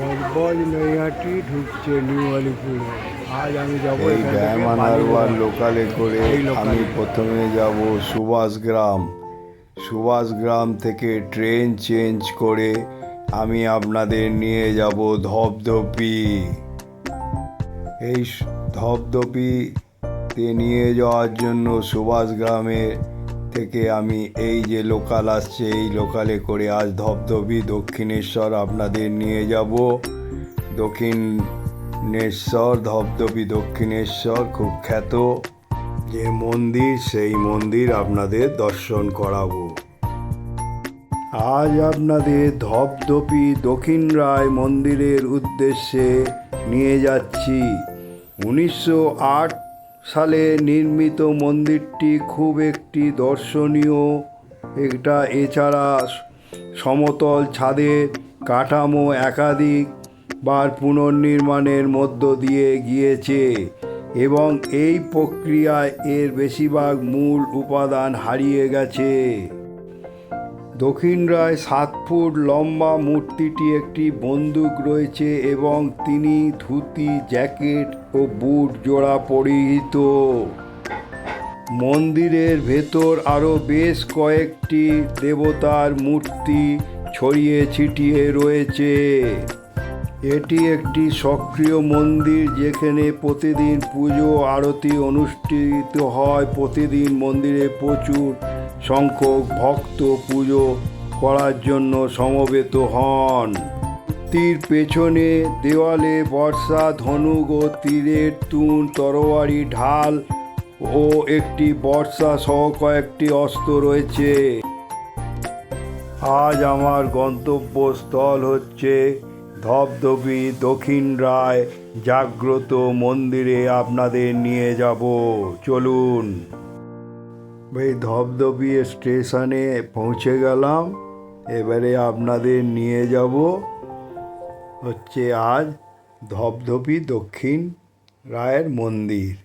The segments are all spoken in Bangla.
বজবজ নৈহাটি ঢুকছে নিউ আলিপুরে। আজ আমি যাব এই। হারবার লোকালে করে আমি প্রথমে যাব সুভাষগ্রাম সুভাষগ্রাম থেকে ট্রেন চেঞ্জ করে আমি আপনাদের নিয়ে যাব ধপধপি এই ধপধপিতে নিয়ে যাওয়ার জন্য সুভাষগ্রামে থেকে আমি এই যে লোকাল আসছে, এই লোকালে করে আজ ধবধবি দক্ষিণেশ্বর আপনাদের নিয়ে যাব। দক্ষিণেশ্বর ধপধপি দক্ষিণেশ্বর, খুব খ্যাত যে মন্দির, সেই মন্দির আপনাদের দর্শন করাবো। আজ আপনাদের ধপধপি দক্ষিণ রায় মন্দিরের উদ্দেশ্যে নিয়ে যাচ্ছি। উনিশশো আট সালে নির্মিত মন্দিরটি খুব একটি দর্শনীয়। এটা এছাড়া সমতল ছাদের কাঠামো একাধিক বার পুনর্নির্মাণের মধ্য দিয়ে গিয়েছে এবং এই প্রক্রিয়ায় এর বেশিরভাগ মূল উপাদান হারিয়ে গেছে। দক্ষিণ রায় সাত ফুট লম্বা মূর্তিটি একটি বন্দুক রয়েছে এবং তিনি ধুতি, জ্যাকেট ও বুট জোড়া পরিহিত। মন্দিরের ভেতর আরও বেশ কয়েকটি দেবতার মূর্তি ছড়িয়ে ছিটিয়ে রয়েছে। এটি একটি সক্রিয় মন্দির যেখানে প্রতিদিন পুজো, আরতি অনুষ্ঠিত হয়। প্রতিদিন মন্দিরে প্রচুর সংখ্যক ভক্ত পুজো করার জন্য সমবেত হন। তীর পেছনে দেওয়ালে বর্ষা, ধনুক ও তীরের তুন, তরোয়ারি, ঢাল ও একটি বর্ষা সহ কয়েকটি অস্ত্র রয়েছে। আজ আমার গন্তব্যস্থল হচ্ছে ধবধবি দক্ষিণ রায় জাগ্রত মন্দিরে আপনাদের নিয়ে যাব। চলুন। এই ধবধবি স্টেশনে পৌঁছে গেলাম। এবারে আপনাদের নিয়ে যাব। হচ্ছে আজ ধবধবি দক্ষিণ রায়ের মন্দির।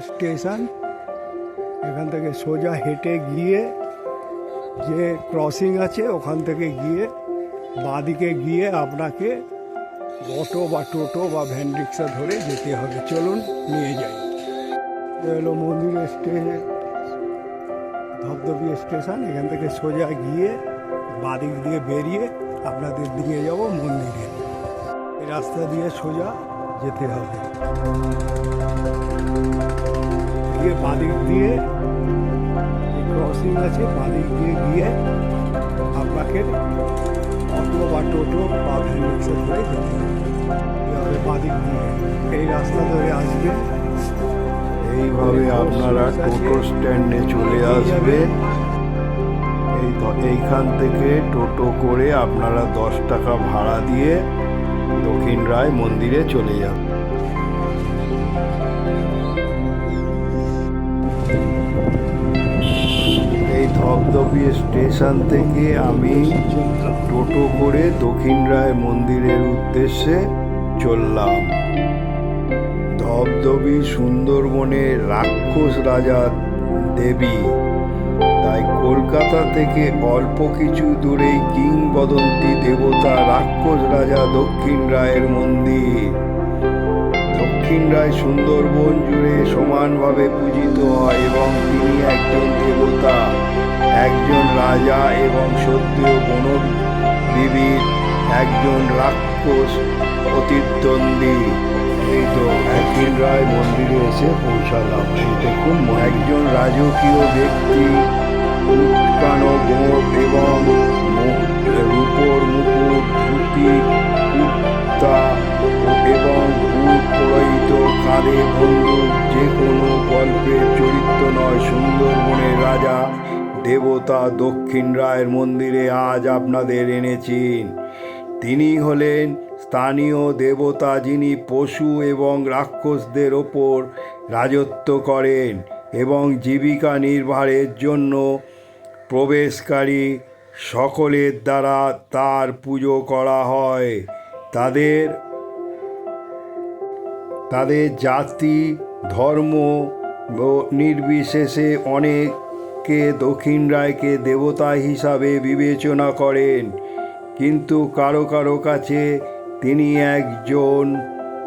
স্টেশন, এখান থেকে সোজা হেঁটে গিয়ে যে ক্রসিং আছে, ওখান থেকে গিয়ে বাঁদিকে গিয়ে আপনাকে অটো বা টোটো বা ভ্যান রিক্সা ধরে যেতে হবে। চলুন, নিয়ে যাই। এ হলো মন্দির স্টেশন ধবধবি স্টেশন এখান থেকে সোজা গিয়ে বাদিক দিয়ে বেরিয়ে আপনাদের নিয়ে যাব মন্দিরে। এই রাস্তা দিয়ে সোজা যেতে হবে। গিয়ে বাদিক দিয়ে ক্রসিং আছে বাদিক দিয়ে গিয়ে আপনাকে অটো বা টোটো বা ভ্যান রিক্সা ধরে যেতে হবে। এভাবে দিয়ে এই রাস্তা ধরে আসবে। এইভাবে আপনারা টোটো স্ট্যান্ডে চলে আসবে। এই এইখান থেকে টোটো করে আপনারা দশ টাকা ভাড়া দিয়ে দক্ষিণ রায় মন্দিরে চলে যাবেন এই স্টেশন থেকে আমি টোটো করে দক্ষিণ রায় মন্দিরের উদ্দেশ্যে চললাম। ধবধবি সুন্দরবনের রাক্ষস রাজা দেবী। তাই কলকাতা থেকে অল্প কিছু দূরেই কিংবদন্তি দেবতা রাক্ষস রাজা দক্ষিণ রায়ের মন্দির। দক্ষিণ রায় সুন্দরবন জুড়ে সমানভাবে পূজিত হয় এবং তিনি একজন দেবতা। একজন রাজা এবং সত্যিও বনবিবির একজন রাক্ষস প্রতিদ্বন্দ্বী এই তো একদিন রায় মন্দিরে এসে পৌঁছালাম। এই দেখুন, একজন রাজকীয় ব্যক্তি উৎকানো গোপ এবং রূপোর মুকুট এবং ভূত পুরোহিত কাঁধে বন্দুক, যে কোনো দেবতা দক্ষিণ রায়ের মন্দিরে আজ আপনাদের এনেছেন তিনি হলেন স্থানীয় দেবতা যিনি পশু এবং রাক্ষসদের ওপর রাজত্ব করেন এবং জীবিকা নির্বাহের জন্য প্রবেশকারী সকলের দ্বারা তার পুজো করা হয়। তাদের তাদের জাতি, ধর্ম নির্বিশেষে অনেক লোকে দক্ষিণ রায়কে দেবতা হিসাবে বিবেচনা করেন। কিন্তু কারও কারও কাছে তিনি একজন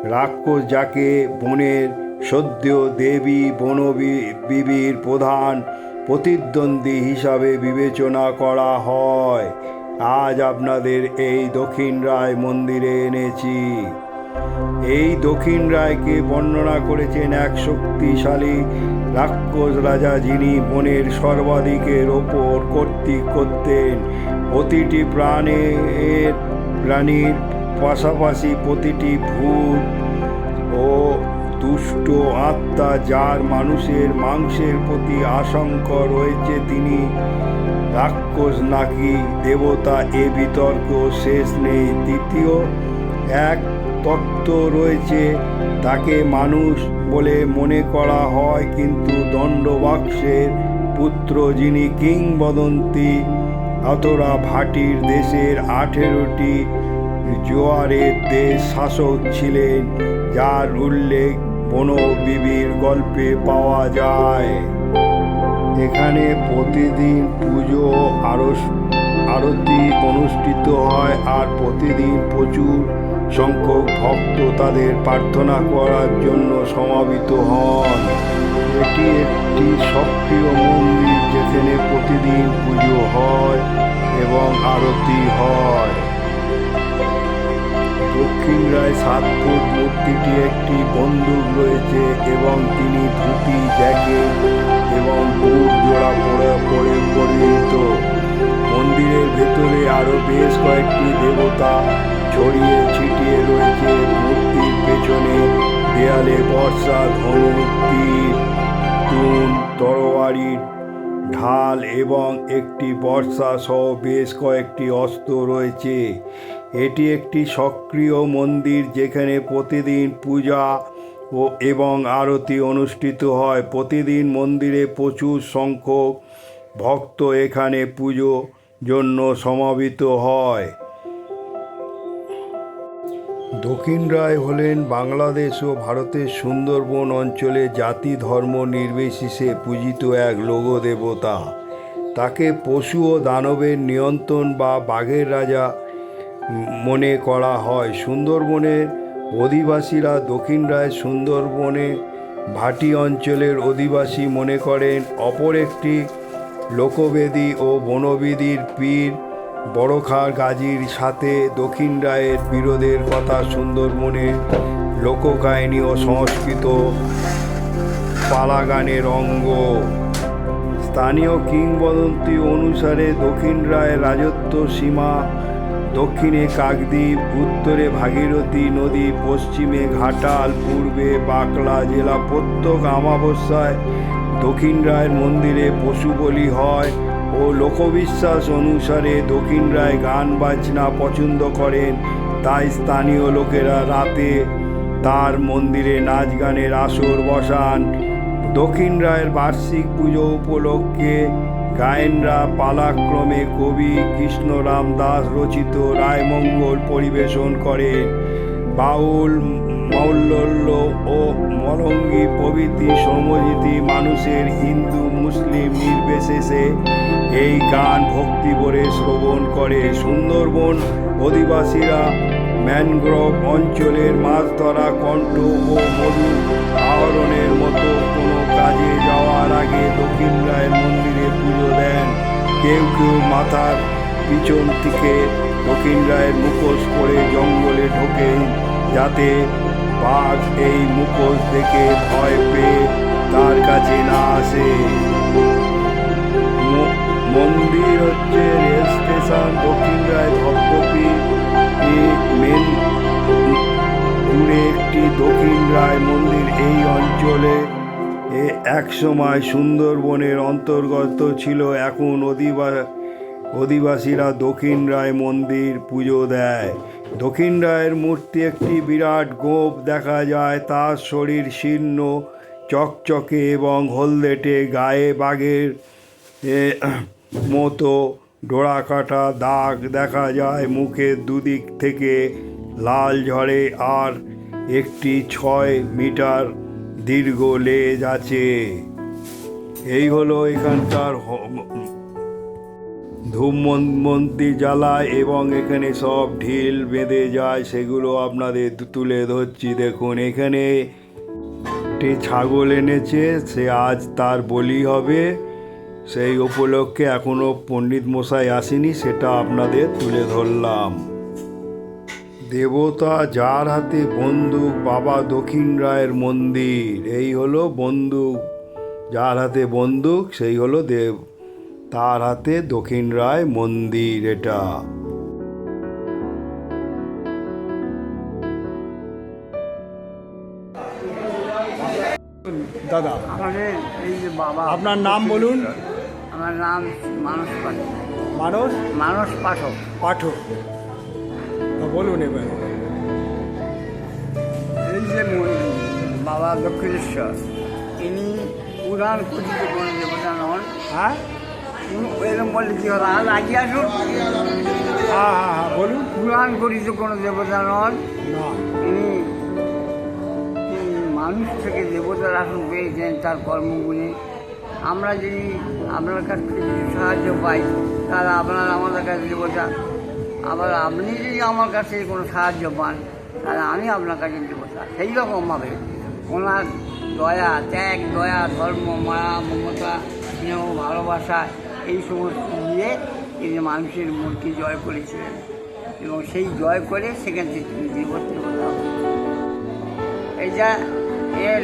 রাক্ষস যাকে বনের সদ্য দেবী বনবিবির প্রধান প্রতিদ্বন্দ্বী হিসাবে বিবেচনা করা হয়। আজ আপনাদের এই দক্ষিণ রায় মন্দিরে এনেছি। এই দক্ষিণ রায়কে বর্ণনা করেছেন এক শক্তিশালী রাক্ষস রাজা যিনি বনের সর্বাধিকের ওপর কর্তৃক করতেন। প্রতিটি প্রাণের প্রাণীর পাশাপাশি প্রতিটি ভূত ও দুষ্ট আত্মা যার মানুষের মাংসের প্রতি আশঙ্ক রয়েছে তিনি রাক্ষস নাকি দেবতা এ বিতর্ক শেষ নেই। দ্বিতীয়, এক তত্ত্ব রয়েছে, তাকে মানুষ বলে মনে করা হয়, কিন্তু দণ্ডবাক্সের পুত্র যিনি কিংবদন্তি অতরা ভাটির দেশের আঠেরোটি জোয়ারের দেশ শাসক ছিলেন, যার উল্লেখ বনবিবির গল্পে পাওয়া যায়। এখানে প্রতিদিন পুজো, আরস, আরতি অনুষ্ঠিত হয়, আর প্রতিদিন প্রচুর সংখ্যক ভক্ত তাদের প্রার্থনা করার জন্য সমাবেত হন। এটি একটি সক্রিয় মন্দির যেখানে প্রতিদিন পুজো হয় এবং আরতি হয়। দক্ষিণ রায় সাত ফুট মূর্তিটি একটি বন্দুক রয়েছে এবং তিনি ধুতি, জ্যাকেট এবং বুট জোড়া পরে পরে পরিহিত। মন্দিরের ভেতরে আরও বেশ কয়েকটি দেবতা ছড়িয়ে ছিটিয়ে রয়েছে মূর্তির পেছনে, দেয়ালে বর্ষা ধনুক, তীর তুন তরোয়ারি, ঢাল এবং একটি বর্ষা সহ বেশ কয়েকটি অস্ত্র রয়েছে। এটি একটি সক্রিয় মন্দির যেখানে প্রতিদিন পূজা ও এবং আরতি অনুষ্ঠিত হয়। প্রতিদিন মন্দিরে প্রচুর সংখ্যক ভক্ত এখানে পুজো জন্য সমাবেত হয়। দক্ষিণ রায় হলেন বাংলাদেশ ও ভারতের সুন্দরবন অঞ্চলে জাতি ধর্ম নির্বিশেষে পূজিত এক লোক দেবতা তাকে পশু ও দানবের নিয়ন্ত্রণ বা বাঘের রাজা মনে করা হয়। সুন্দরবনের অধিবাসীরা দক্ষিণ রায় সুন্দরবনে ভাটি অঞ্চলের অধিবাসী মনে করেন। অপর একটি লোকবেদী ও বনবিধির পীর বড়খার গাজীর সাথে দক্ষিণ রায়ের বিরোধের কথা সুন্দরবনের লোককাহিনী ও সংস্কৃত পালাগানের অঙ্গ। স্থানীয় কিংবদন্তি অনুসারে দক্ষিণ রায়ের রাজত্ব সীমা দক্ষিণে কাকদ্বীপ, উত্তরে ভাগীরথী নদী, পশ্চিমে ঘাটাল, পূর্বে বাঁকড়া জেলা প্রত্যেক অমাবস্যায় দক্ষিণ রায়ের মন্দিরে পশু বলি হয়। ও লোকবিশ্বাস অনুসারে দক্ষিণ রায় গান বাজনা পছন্দ করেন। তাই স্থানীয় লোকেরা রাতে তার মন্দিরে নাচ গানের আসর বসান। দক্ষিণ রায়ের বার্ষিক পুজো উপলক্ষে গায়েনরা পালাক্রমে কবি কৃষ্ণরাম দাস রচিত রায়মঙ্গল পরিবেশন করেন। বাউল মৌল্য ও মরঙ্গি প্রভৃতি সমজিতি মানুষের হিন্দু, মুসলিম নির্বিশেষে এই গান ভক্তি ভরে শ্রবণ করে সুন্দরবন অধিবাসীরা ম্যানগ্রোভ অঞ্চলের মাছ ধরা কণ্ঠ ও মধু আহরণের মতো কোনো কাজে যাওয়ার আগে দক্ষিণ রায়ের মন্দিরে পুজো দেন। কেউ কেউ মাথার পিছন থেকে দক্ষিণ রায়ের মুখোশ পরে জঙ্গলে ঢোকেন যাতে বাঘ এই মুখোশ দেখে ভয় পেয়ে তার কাছে না আসে। মন্দির হচ্ছে রেল স্টেশন দক্ষিণ রায় ধপধপি মেন দূরে একটি দক্ষিণ রায় মন্দির এই অঞ্চলে। এ একসময় সুন্দরবনের অন্তর্গত ছিল, এখন অধিবা, অধিবাসীরা দক্ষিণ রায় মন্দির পুজো দেয়। দক্ষিণ রায়ের মূর্তি একটি বিরাট গোপ দেখা যায়, তার শরীর শীর্ণ, চকচকে এবং হলদেটে, গায়ে বাঘের মতো ডোরা কাটা দাগ দেখা যায় মুখের দুদিক থেকে লাল ঝরে আর একটি ছয় মিটার দীর্ঘ লেজ আছে। এই হলো এখানকার মন্দির জ্বালায় এবং এখানে সব ঢিল বেঁধে যায়, সেগুলো আপনাদের তুলে ধরছি। দেখুন, এখানে একটি ছাগল এনেছে, সে আজ তার বলি হবে। সেই উপলক্ষে এখনও পণ্ডিত মশাই আসেনি সেটা আপনাদের তুলে ধরলাম। দেবতা যার হাতে বন্দুক বাবা দক্ষিণ রায়ের মন্দির এই হলো বন্দুক। যার হাতে বন্দুক সেই হলো দেব। তার হাতে দক্ষিণ রায় মন্দির এটা। দাদা আমাদের এই যে বাবা আপনার নাম বলুন। আমার নাম মানস পাঠক। মানুষ মানস পাঠক। পাঠক। বলুন এবার। এই যে বাবা দক্ষিণেশ্বর ইনি উড়ান কুচিত কোনো দেবতা নন। হ্যাঁ? এরকম বললে কি হবে আর লাগিয়ে আসুন। হ্যাঁ হ্যাঁ হ্যাঁ বলুন। পুরাণ কোনো দেবতা নন। মানুষ থেকে দেবতার আসন পেয়েছেন তার কর্মগুণে। আমরা যদি আপনার কাছ থেকে সাহায্য পাই, তাহলে আপনার আমাদের কাছে দেবতা আবার আপনি যদি আমার কাছে কোনো সাহায্য পান, তাহলে আমি আপনার কাছে দেবতা সেই রকমভাবে ওনার দয়া, ত্যাগ, দয়া, ধর্ম, মায়া, মমতা, স্নেহ, ভালোবাসা, এই সমস্ত দিয়ে তিনি মানুষের মূর্তি জয় করেছিলেন এবং সেই জয় করে সেখান থেকে তিনি দেবতা হন। এইটা এর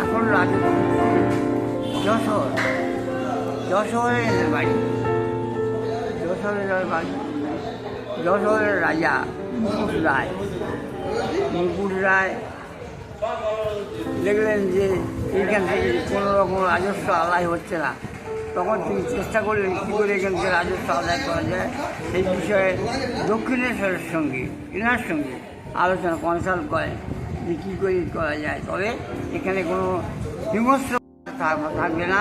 আসল রাজত্ব যশোর। এদের বাড়ি। যশোরের বাড়ি। যশোরের রাজা মুকুট রায়। মুকুট রায় দেখলেন যে এইখান থেকে কোনো রকম রাজস্ব আদায় হচ্ছে না। তখন তিনি চেষ্টা করলেন কী করে এখান থেকে রাজস্ব আদায় করা যায়। সেই বিষয়ে দক্ষিণেশ্বরের সঙ্গে, এনার সঙ্গে আলোচনা কনসাল্ট করেন যে কী করে করা যায়। তবে এখানে কোনো থাক- থাকবে না।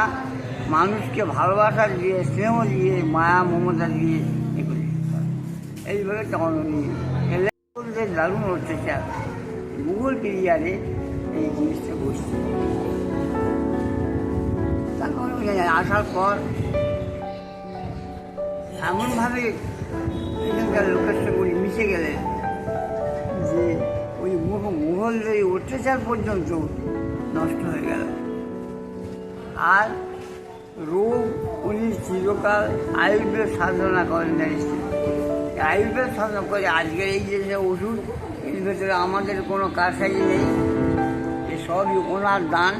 মানুষকে ভালোবাসা দিয়ে, স্নেহ দিয়ে, মায়া, মমতা দিয়ে এগুলি। এইভাবে তখন উনি এলে বলতে দারুণ অত্যাচার। মুঘল পিরিয়ারে এই জিনিসটা বসছে আসার পর এমনভাবে এখানকার লোকের সঙ্গে উনি মিশে গেলেন যে ওই এই অত্যাচার পর্যন্ত নষ্ট হয়ে গেল। আর রোগ উনি চিরকাল আয়ুর্বেদ সাধনা করেন আয়ুর্বেদ সাধনা করে আজকের এই যে ওষুধ, এর ভেতরে আমাদের কোনো কারসাজি নেই। সবই ওনার দান,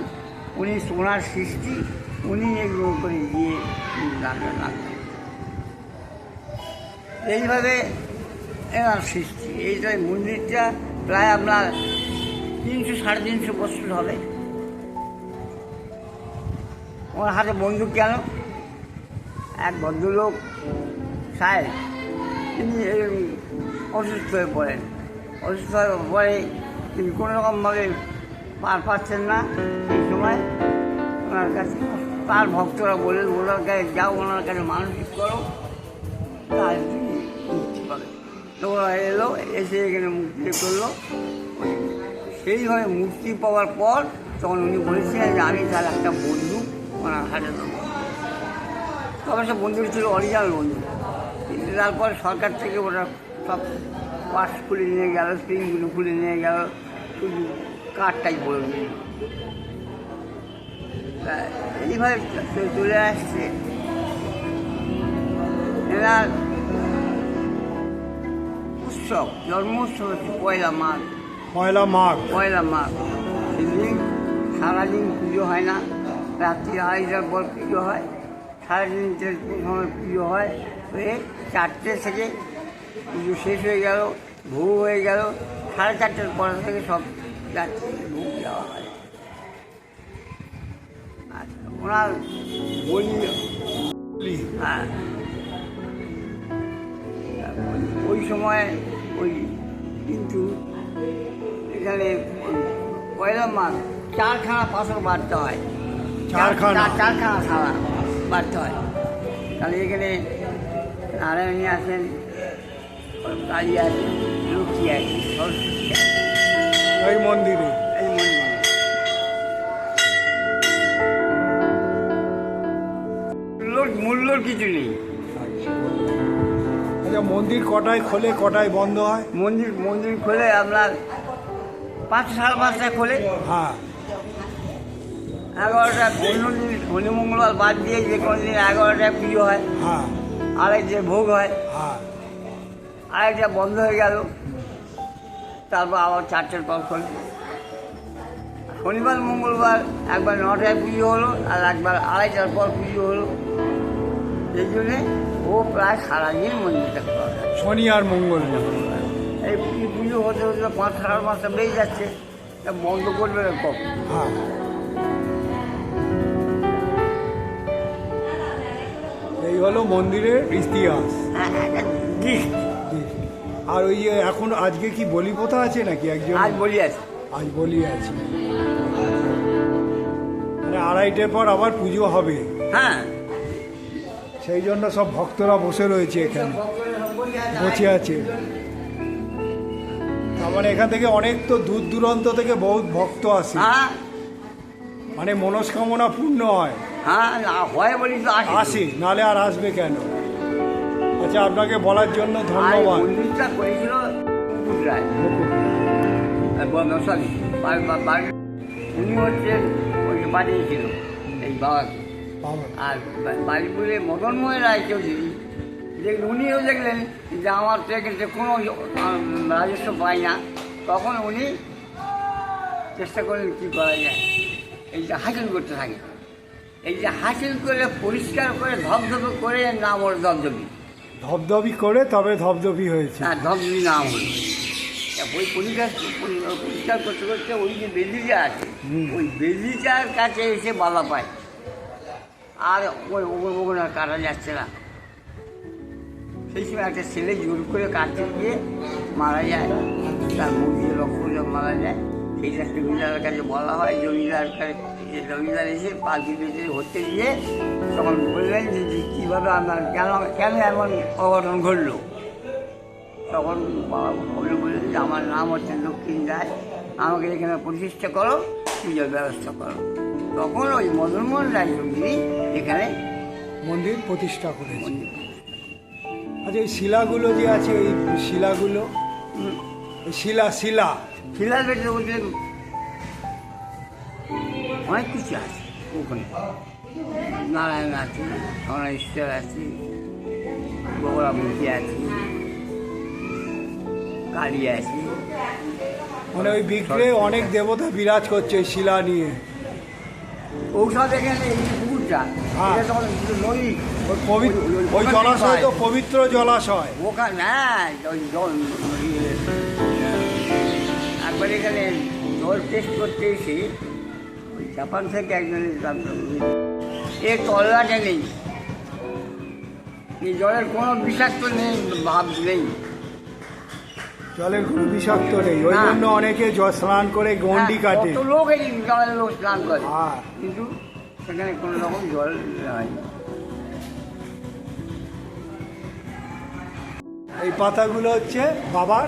উনি ওনার সৃষ্টি, উনি এগুলো করে দিয়ে দান রাখতেন এইভাবে এনার সৃষ্টি, এইটাই মন্দিরটা প্রায় আপনার তিনশো, সাড়ে তিনশো বছর হবে। ওর হাতে বন্দুক কেন? এক ভদ্রলোক সাহেব, তিনি অসুস্থ হয়ে পড়েন। অসুস্থ হয়ে পরে তিনি কোনো রকমভাবে পার পাচ্ছেন না এই সময়। ওনার কাছে তার ভক্তরা বললেন ওনার কাছে যাও, ওনার কাছে মানসিক করো। তাহলে তুমি মুক্তি পাবে তো ওরা এলো, এসে এখানে মুক্তি করল সেইভাবে মুক্তি পাওয়ার পর তখন উনি বলেছিলেন যে, আমি তার একটা বন্ধু ওনার হাতে সে বন্ধুটি ছিল অরিজিনাল বন্ধু। কিন্তু তারপর সরকার থেকে ওরা সব পাস খুলে নিয়ে গেল স্প্রিংগুলো খুলে নিয়ে গেল শুধু কাঠটাই পড়ে দিল। তা এইভাবে চলে আসছে। এনার উৎসব জন্ম উৎসব হচ্ছে পয়লা মাঘ। পয়লা মাঘ। পয়লা মাঘ। সেদিন সারাদিন পুজো হয় না। রাত্রি আড়াইটার পর পুজো হয়। চারটের সময় পুজো হয়, হয়ে চারটে থেকে পুজো শেষ হয়ে গেল, ভোগ হয়ে গেল, সাড়ে চারটের পর থেকে সব যাত্রী ভোগ দেওয়া হয়। ওনার বলি হ্যাঁ। ওই সময় ওই কিন্তু এখানে পয়লা মাস চারখানা পাথর বাড়তে হয়। চারখানা? চার- চারখানা সারা বাড়তে হয়। তাহলে এখানে নারায়ণী আছেন কালী আছে লক্ষ্মী আছে সরস্বতী আছে এই মন্দিরে। এই মন্দিরে। সুন্দর কিছু নেই। আচ্ছা মন্দির কটায় খোলে কটায় বন্ধ হয়? মন্দির মন্দির খোলে আপনার পাঁচ সাড়ে পাঁচটা খোলে। হ্যাঁ। এগারোটা অন্য দিন শনি মঙ্গলবার বাদ দিয়ে যে কোনো দিন এগারোটায় পুজো হয় হ্যাঁ। আরেকটা ভোগ হয় হ্যাঁ। আরেকটা বন্ধ হয়ে গেল তারপর আবার চারটের পর খোলে শনিবার মঙ্গলবার একবার নটায় পুজো হলো আর একবার আড়াইটার পর পুজো হলো। এই জন্যে ও প্রায় সারাদিন মন্দিরটা। শনি আর মঙ্গল এই পুজো হতে হতে পাঁচ সাড়ে পাঁচটা বেড়ে যাচ্ছে তা বন্ধ করবে না কখন? হ্যাঁ। এই হলো মন্দিরের ইতিহাস। আর ওই এখন আজকে কি বলি প্রথা আছে নাকি একজন? আজ বলি আছে। আজ বলি আছে। মানে আড়াইটের পর আবার পুজো হবে। হ্যাঁ। সেই জন্য সব ভক্তরা বসে রয়েছে এখানে। বসে আছে। তার মানে এখান থেকে অনেক তো দূর দূরান্ত থেকে বহুত ভক্ত আসে। মানে মনস্কামনা পূর্ণ হয়। হ্যাঁ হয় বলি তো আসে। নালে আর আসবে কেন? আচ্ছা আপনাকে বলার জন্য ধন্যবাদ। মন্দিরটা করেছিল সরি উনি হচ্ছেন ওই যে পাঠিয়েছিল এই বাবাকে। বাবা, আর বাড়িপুরে মদনমোহন রায় চৌধুরী। যে উনিও দেখলেন যে আমার যে কোনো রাজস্ব পাই না। তখন উনি চেষ্টা করলেন কী করা যায়। এইটা হাসিল করতে থাকে। এই যে হাসিল করে পরিষ্কার করে ধবধবে করে নাম ওর ধবধবি। ধবধবি করে তবে ধবধবি হয়েছে। হ্যাঁ ধবধবি নাম হলো ওই পরিষ্কার পরি- পরিষ্কার করতে করতে ওই যে বেদিটা আছে ওই বেদিটার কাছে এসে বালা পায়। আর ওই ওগুলো ওগুলো আর কাটা যাচ্ছে না। সেই সময় একটা ছেলে জোর করে কাটতে গিয়ে মারা যায়। তার মুখ দিয়ে রক্ত মারা যায়। সেইটা জমিদারের কাছে বলা হয় জমিদার জমিদার এসে পাখি বেঁচে হতে গিয়ে তখন বললেন যে কীভাবে আপনার কেন কেন এমন অঘটন ঘটলো? তখন বাবা বলে বললেন যে আমার নাম হচ্ছে দক্ষিণ রায় আমাকে এখানে প্রতিষ্ঠা করো পুজোর ব্যবস্থা করো। তখন ওই মদনমোহন রায় চৌধুরী এখানে মন্দির প্রতিষ্ঠা করেছে আচ্ছা এই শিলাগুলো যে আছে এই শিলাগুলো শিলা শিলা শিলার ভেতরে বলছেন অনেক কিছু আছে ওখানে। নারায়ণ আছে সোনা ঈশ্বর আছে বগরামূর্তি আছে কালী আছে। মানে ওই বিক্রে অনেক দেবতা বিরাজ করছে শিলা নিয়ে। ঔষধ এখানে এই পুকুরটা। হ্যাঁ। এটা তখন নদী। ওই জলাশয় তো পবিত্র জলাশয়। ওখানে হ্যাঁ একবার এখানে জল টেস্ট করতে এসে ওই জাপান থেকে একজনের এ তল্লাটে নেই। এই জলের কোনো বিষাক্ত নেই ভাব নেই। জলের কোনো বিষাক্ত নেই। ওই জন্য অনেকে জল স্নান করে গন্ডি হ্যাঁ, কাটে। লোক এই জলের লোক স্নান করে। হ্যাঁ। কিন্তু সেখানে কোনো রকম জল হয় এই পাতাগুলো হচ্ছে বাবার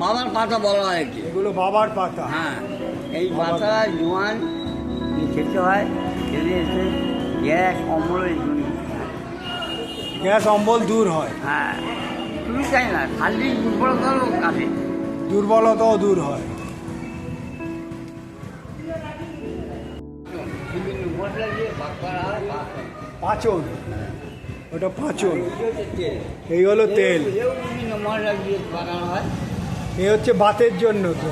বাবার পাতা বলা হয় কি? এগুলো বাবার পাতা। হ্যাঁ। এই পাতা জোয়ান খেতে হয় খেলে এসে গ্যাস অম্বল গ্যাস অম্বল দূর হয়। হ্যাঁ। শুধু চাই না খালি দুর্বলতারও কাটে। দুর্বলতাও দূর হয়। পাচন ওটা পাচন এই হলো তেল। বিভিন্ন মশলা দিয়ে বানানো হয়। এই হচ্ছে বাতের জন্য তো।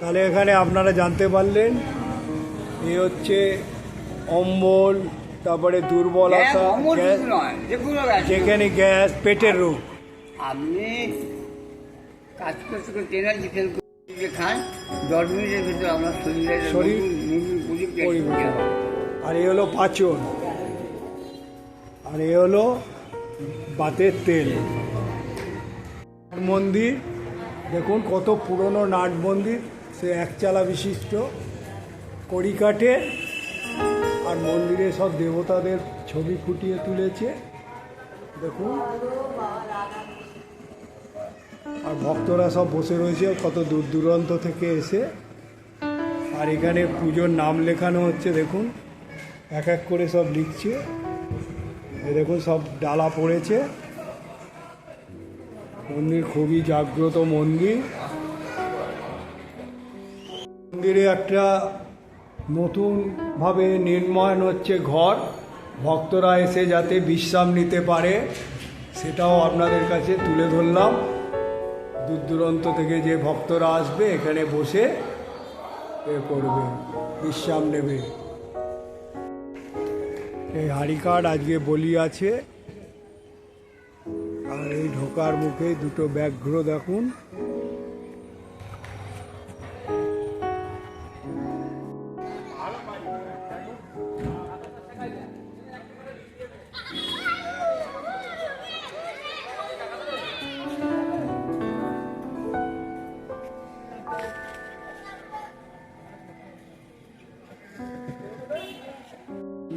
তাহলে এখানে আপনারা জানতে পারলেন এ হচ্ছে অম্বল তারপরে দুর্বলতা যেখানে গ্যাস পেটের রোগ। আপনি কাজ করতে করতে এনার্জি ফেল খান দশ মিনিটের ভিতরে আপনার শরীরে। আর এ হলো পাচন। আর এ হলো বাতের তেল। মন্দির দেখুন কত পুরনো নাট মন্দির সে একচালা বিশিষ্ট। কড়িকাঠের আর মন্দিরে সব দেবতাদের ছবি ফুটিয়ে তুলেছে, দেখুন। আর ভক্তরা সব বসে রয়েছে, কত দূর দূরান্ত থেকে এসে। আর এখানে পুজোর নাম লেখানো হচ্ছে, দেখুন। এক এক করে সব লিখছে। দেখুন সব ডালা পড়েছে। মন্দির খুবই জাগ্রত মন্দির। মন্দিরে একটা নতুনভাবে নির্মাণ হচ্ছে ঘর। ভক্তরা এসে যাতে বিশ্রাম নিতে পারে, সেটাও আপনাদের কাছে তুলে ধরলাম। দূর দূরান্ত থেকে যে ভক্তরা আসবে, এখানে বসে এ করবে, বিশ্রাম নেবে। এই হারিকার আজকে বলি আছে। আর এই ঢোকার মুখে দুটো ব্যাঘ্র দেখুন।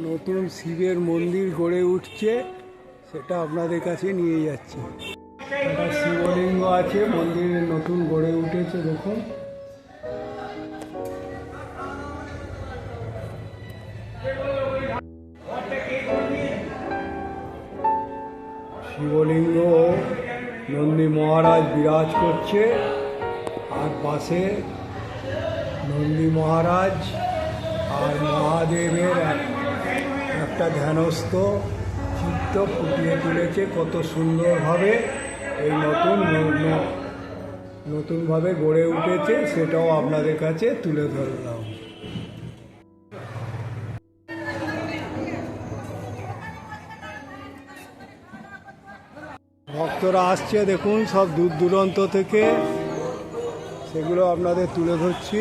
নতুন শিবের মন্দির গড়ে উঠছে। সেটা আপনাদের কাছে নিয়ে যাচ্ছে। একটা শিবলিঙ্গ আছে, মন্দিরে নতুন গড়ে উঠেছে, দেখুন। শিবলিঙ্গ নন্দী মহারাজ বিরাজ করছে, আর পাশে নন্দী মহারাজ আর মহাদেবের এক- একটা ধ্যানস্থ। চিত্ত ফুটিয়ে তুলেছে, কত সুন্দরভাবে এই নতুন নতুনভাবে গড়ে উঠেছে, সেটাও আপনাদের কাছে তুলে ধরলাম। ভক্তরা আসছে, দেখুন, সব দূর দূরান্ত থেকে। সেগুলো আপনাদের তুলে ধরছি।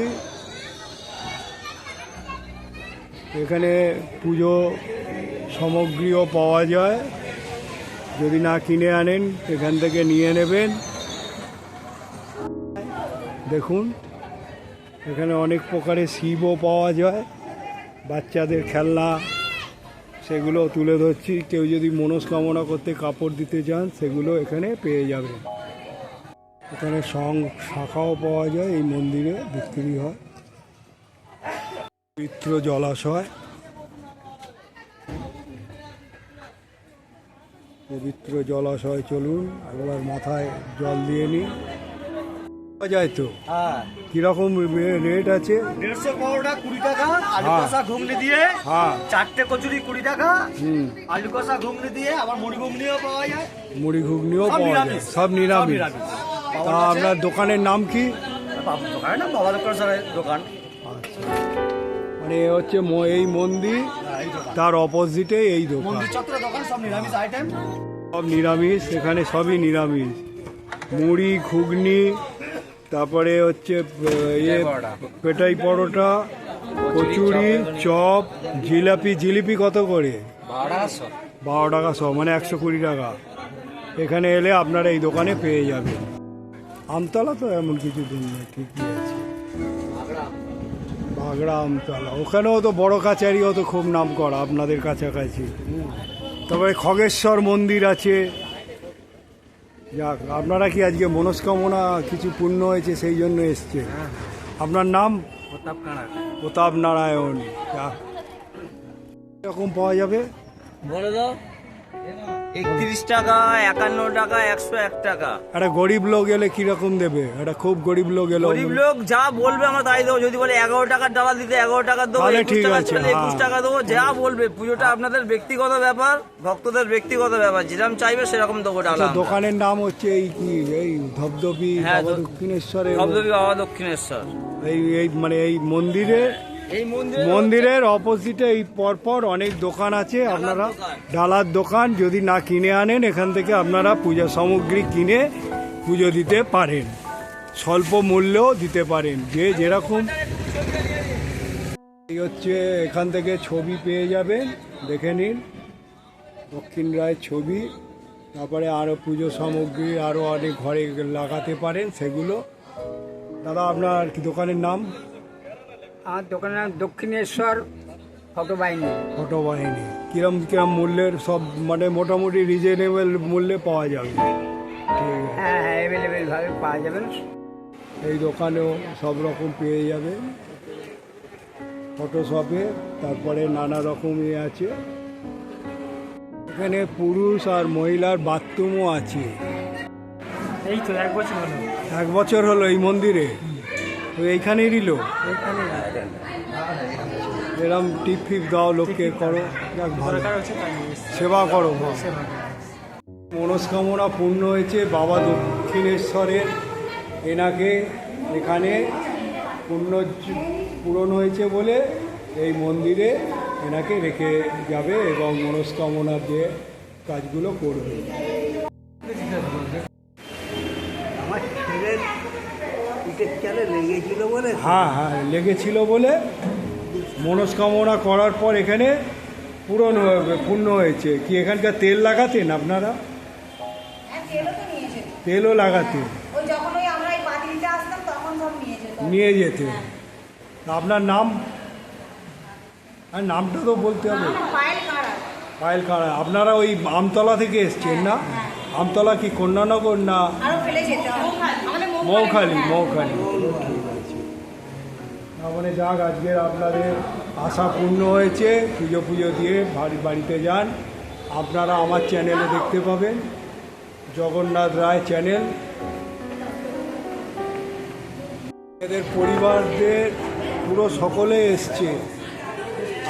এখানে পুজো সামগ্রীও পাওয়া যায়। যদি না কিনে আনেন, এখান থেকে নিয়ে নেবেন। দেখুন, এখানে অনেক প্রকারের শিবও পাওয়া যায়। বাচ্চাদের খেলনা, সেগুলো তুলে ধরছি। কেউ যদি মনস্কামনা করতে কাপড় দিতে চান, সেগুলো এখানে পেয়ে যাবেন। এখানে সং শাখাও পাওয়া যায়, এই মন্দিরে বিক্রি হয়। পবিত্র জলাশয়। পবিত্র জলাশয় চলুন একবার মাথায় জল দিয়ে নিন পাওয়া যায় তো? হ্যাঁ। কীরকম রেট আছে? দেড়শো পরোটা কুড়ি টাকা আলু হ্যাঁ। কষা ঘুগনি দিয়ে। হ্যাঁ। চারটে কচুরি কুড়ি টাকা হুম। আলু কষা ঘুগনি দিয়ে আবার মুড়ি ঘুগনিও পাওয়া যায়। মুড়ি ঘুগনিও সব পাওয়া যায়। সব নিরামিষ। তা আপনার দোকানের নাম কি? বাবুর দোকান বাবা দোকান দোকান। আচ্ছা। মানে হচ্ছে এই মন্দির। তার অপোজিটে এই দোকান। মন্দির চত্বর দোকান সব নিরামিষ আইটেম এখানে সবই নিরামিষ। মুড়ি ঘুগনি তারপরে হচ্ছে ইয়ে পেটাই পরোটা। কচুরি চপ জিলাপি জিলিপি কত করে? বারো টাকা সব। মানে একশো কুড়ি টাকা। এখানে এলে আপনারা এই দোকানে পেয়ে যাবেন। আমতলা তো এমন কিছু দিন নেই ঠিকই আছে। বাগড়া আমতলা ওখানেও তো বড় কাছারিও তো খুব নাম করা আপনাদের কাছাকাছি। তারপরে খগেশ্বর মন্দির আছে। যাক আপনারা কি আজকে মনস্কামনা কিছু পূর্ণ হয়েছে সেই জন্য এসছে? আপনার নাম? প্রতাপ কানা প্রতাপ নারায়ণ। যাক এরকম পাওয়া যাবে? বলে দাও। একত্রিশ টাকা একান্ন টাকা একশো এক টাকা। একটা গরিব লোক এলে কীরকম দেবে? একটা খুব গরিব লোক এলো গরিব লোক যা বলবে আমরা তাই দেবো। যদি বলে এগারো টাকার ডালা দিতে এগারো টাকা দেবো তাহলে ঠিক টাকা আছে, ছেলে একুশ হ্যাঁ। টাকা দেবো যা বলবে। পুজোটা আপনাদের ব্যক্তিগত ব্যাপার ভক্তদের ব্যক্তিগত ব্যাপার। যেরকম চাইবে সেরকম দেবো ডালা আচ্ছা দোকানের নাম হচ্ছে এই কি এই ধবধবি হ্যাঁ, বাবা দ- দক্ষিণেশ্বরের বাবা দক্ষিণেশ্বর। এই এই মানে এই মন্দিরে মন্দিরের অপোজিটে এই পরপর অনেক দোকান আছে আপনারা ডালার দোকান যদি না কিনে আনেন এখান থেকে আপনারা পূজা সামগ্রী কিনে পুজো দিতে পারেন। স্বল্প মূল্যেও দিতে পারেন যে যেরকম। এই হচ্ছে এখান থেকে ছবি পেয়ে যাবেন দেখে নিন। দক্ষিণ রায়ের ছবি তারপরে আরও পুজো সামগ্রী আরও অনেক ঘরে লাগাতে পারেন সেগুলো। দাদা আপনার কি দোকানের নাম? আমার দোকানের নাম দক্ষিণেশ্বর ফটো বাহিনী ফটো বাহিনী কিরম কিরম মূল্যের সব মানে মোটামুটি রিজনেবল মূল্যে পাওয়া যাবে। হ্যাঁ হ্যাঁ অ্যাভেলেবেল ভাবে পাওয়া যাবেন এই দোকানেও সব রকম পেয়ে যাবেন ফটোশপে তারপরে নানা রকমই আছে। এখানে পুরুষ আর মহিলার বাথরুমও আছে। এই তো এক বছর হলো। এক বছর হলো এই মন্দিরে। তো এইখানেই দিল এরম টিপ ফিপ দাও লোককে করো যাক ভালো এসেছি। সেবা করো বাবা। সেবা করে। মনস্কামনা পূর্ণ হয়েছে বাবা দক্ষিণেশ্বরের এনাকে এখানে পূর্ণ পূরণ হয়েছে বলে এই মন্দিরে এনাকে রেখে যাবে এবং মনস্কামনার যে কাজগুলো করবে আমার ছেলের পিঠের চালে লেগেছিল বলে হ্যাঁ হ্যাঁ লেগেছিল বলে মনস্কামনা করার পর এখানে পূরণ হয়ে- পূর্ণ হয়েছে। কি এখানকার তেল লাগাতেন আপনারা? হ্যাঁ, তেলও তো নিয়ে যেত। তেলও লাগাতেন। সব নিয়ে যেত। আপনার নাম? আর নামটা তো বলতে হবে। পায়েল কাঁড়া আপনারা ওই আমতলা থেকে এসছেন না? আমতলা কি কন্যানগর না মৌখালি। মৌখালি মানে যাক আজকের আপনাদের আশা পূর্ণ হয়েছে। পুজো পুজো দিয়ে বাড়ি বাড়িতে যান। আপনারা আমার চ্যানেলে দেখতে পাবেন। জগন্নাথ রায় চ্যানেল। এদের পরিবারদের পুরো সকলে এসছে।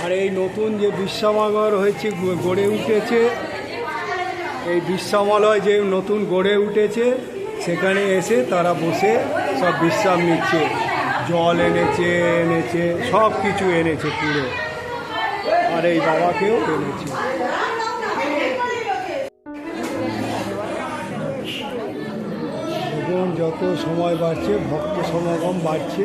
আর এই নতুন যে বিশ্রামাগর হয়েছে গড়ে উঠেছে এই বিশ্রামালয় যে নতুন গড়ে উঠেছে, সেখানে এসে তারা বসে সব বিশ্রাম নিচ্ছে। জল এনেছে এনেছে, সব কিছু এনেছে পুরো। আর এই বাবাকেও এনেছে। যত সময় বাড়ছে, ভক্ত সমাগম বাড়ছে।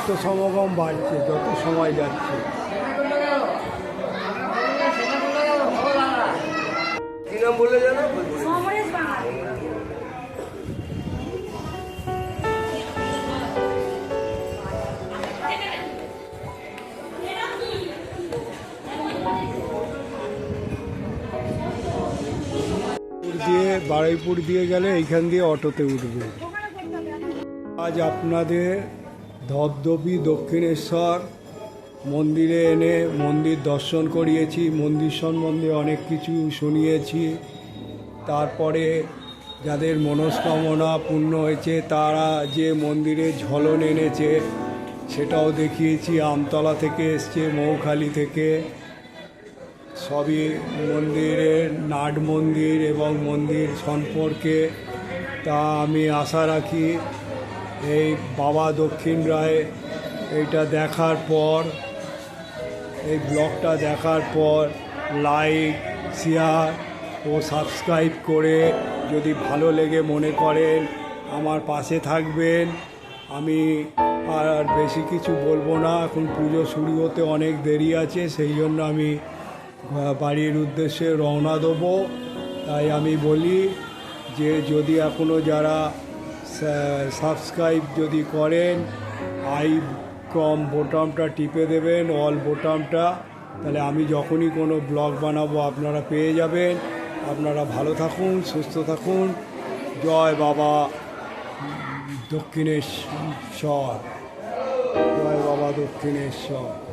ভক্ত সমাগম বাড়ছে যত সময় যাচ্ছে। কি নাম বললে জানো? দিয়ে বারুইপুর দিয়ে গেলে এইখান দিয়ে অটোতে উঠবে। আজ আপনাদের ধবধবি দক্ষিণেশ্বর মন্দিরে এনে মন্দির দর্শন করিয়েছি, মন্দির সম্বন্ধে অনেক কিছু শুনিয়েছি। তারপরে যাদের মনস্কামনা পূর্ণ হয়েছে, তারা যে মন্দিরে ঝলন এনেছে, সেটাও দেখিয়েছি। আমতলা থেকে এসছে, মৌখালি থেকে। সবই মন্দিরের নাট মন্দির এবং মন্দির সম্পর্কে তা আমি আশা রাখি। এই বাবা দক্ষিণ রায় এইটা দেখার পর, এই ব্লগটা দেখার পর লাইক, শেয়ার ও সাবস্ক্রাইব করে যদি ভালো লেগে মনে করেন, আমার পাশে থাকবেন। আমি আর বেশি কিছু বলব না। এখন পুজো শুরু হতে অনেক দেরি আছে, সেই জন্য আমি বাড়ির উদ্দেশ্যে রওনা দেবো। তাই আমি বলি যে, যদি এখনও যারা সাবস্ক্রাইব যদি করেন আই কম বোটামটা টিপে দেবেন অল বোটামটা তাহলে আমি যখনই কোনো ব্লগ বানাবো, আপনারা পেয়ে যাবেন। আপনারা ভালো থাকুন, সুস্থ থাকুন। জয় বাবা দক্ষিণেশ্বর। জয় বাবা দক্ষিণেশ্বর।